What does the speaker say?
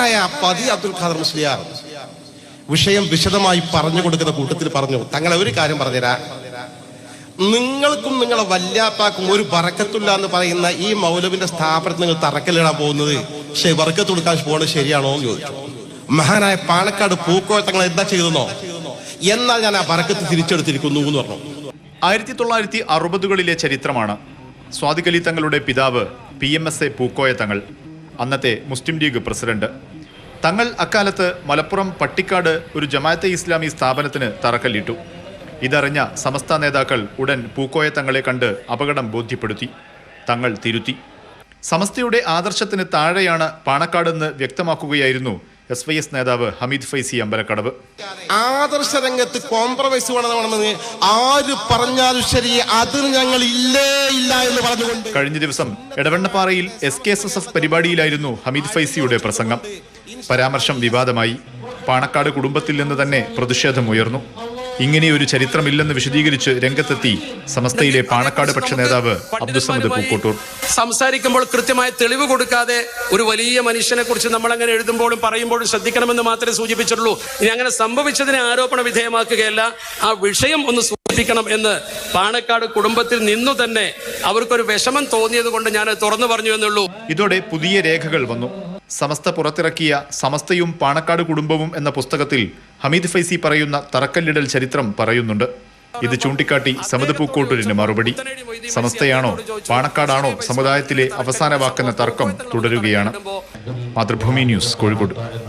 മഹാനായ പതി അബ്ദുൽ ഖാദർ മുസ്ലിയാർ വിഷയം വിശദമായി പറഞ്ഞു കൊടുക്കുന്ന കൂട്ടത്തിൽ പറഞ്ഞു തങ്ങളെ ഒരു കാര്യം പറഞ്ഞുതരാ. നിങ്ങൾക്കും നിങ്ങളെ വല്യാപ്പാക്കും ഒരു ബറക്കത്തില്ല എന്ന് പറയുന്ന ഈ മൗലവിന്റെ സ്ഥാപനത്തിൽ നിങ്ങൾ തറക്കല്ലിടാൻ പോകുന്നത് ശരി ബറക്കത്ത് കൊടുക്കാൻ പോകുന്നത് ശരിയാണോ എന്ന് ചോദിച്ചു. മഹാനായ പാലക്കാട് പൂക്കോയ തങ്ങൾ എന്താ ചെയ്തെന്നോ എന്നാൽ ഞാൻ ആ ബറക്കത്ത് തിരിച്ചെടുത്തിരിക്കുന്നു എന്ന് പറഞ്ഞു. ആയിരത്തി തൊള്ളായിരത്തി അറുപതുകളിലെ ചരിത്രമാണ് സ്വാതികലി തങ്ങളുടെ പിതാവ് P M S A Pookoya Thangal അന്നത്തെ മുസ്ലിം ലീഗ് പ്രസിഡന്റ്. തങ്ങൾ അക്കാലത്ത് മലപ്പുറം പട്ടിക്കാട് ഒരു ജമാഅത്തെ ഇസ്ലാമി സ്ഥാപനത്തിന് തറക്കല്ലിട്ടു. ഇതറിഞ്ഞ സമസ്ത നേതാക്കൾ ഉടൻ പൂക്കോയ തങ്ങളെ കണ്ട് അപകടം ബോധ്യപ്പെടുത്തി. തങ്ങൾ തിരുത്തി. സമസ്തയുടെ ആദർശത്തിന് താഴെയാണ് പാണക്കാടെന്ന് വ്യക്തമാക്കുകയായിരുന്നു എസ് വൈ എസ് നേതാവ് ഹമീദ് ഫൈസി അമ്പലക്കടവ്. ആദർശ രംഗത്ത് കോംപ്രമൈസ് വേണമെന്ന് ആര് പറഞ്ഞാലും ശരി അതിന് ഞങ്ങൾ ഇല്ലേ ഇല്ല എന്ന് പറഞ്ഞുകൊണ്ട്. കഴിഞ്ഞ ദിവസം എടവണ്ണപ്പാറയിൽ S K S S F പരിപാടിയിലായിരുന്നു Hameed ഫൈസിയുടെ പ്രസംഗം. പരാമർശം വിവാദമായി. പാണക്കാട് കുടുംബത്തിൽ നിന്ന് തന്നെ പ്രതിഷേധമുയർന്നു ഇങ്ങനെയൊരു ചരിത്രമില്ലെന്ന് വിശദീകരിച്ച് രംഗത്തെത്തി സമസ്തയിലെ പാണക്കാട് പക്ഷ നേതാവ് അബ്ദുസമദ് പൂക്കോട്ടൂർ. സംസാരിക്കുമ്പോൾ കൃത്യമായ തെളിവ് കൊടുക്കാതെ ഒരു വലിയ മനുഷ്യനെ കുറിച്ച് നമ്മൾ അങ്ങനെ എഴുതുമ്പോഴും പറയുമ്പോഴും ശ്രദ്ധിക്കണമെന്ന് മാത്രമേ സൂചിപ്പിച്ചിട്ടുള്ളൂ. ഇനി അങ്ങനെ സംഭവിച്ചതിനെ ആരോപണ വിധേയമാക്കുകയല്ല ആ വിഷയം ഒന്ന് സൂചിപ്പിക്കണം എന്ന് പാണക്കാട് കുടുംബത്തിൽ നിന്നു തന്നെ അവർക്കൊരു വിഷമം തോന്നിയത് കൊണ്ട് ഞാൻ തുറന്നു പറഞ്ഞു എന്നുള്ളൂ. ഇതോടെ പുതിയ രേഖകൾ വന്നു. സമസ്ത പുറത്തിറക്കിയ സമസ്തയും പാണക്കാട് കുടുംബവും എന്ന പുസ്തകത്തിൽ ഹമീദ് ഫൈസി പറയുന്ന തറക്കല്ലിടൽ ചരിത്രം പറയുന്നുണ്ട്. ഇത് ചൂണ്ടിക്കാട്ടി സമത് പൂക്കോട്ടൂരിന് മറുപടി. സമസ്തയാണോ പാണക്കാടാണോ സമുദായത്തിലെ അവസാന വാക്കെന്ന തർക്കം തുടരുകയാണ്. മാതൃഭൂമി ന്യൂസ് കോഴിക്കോട്.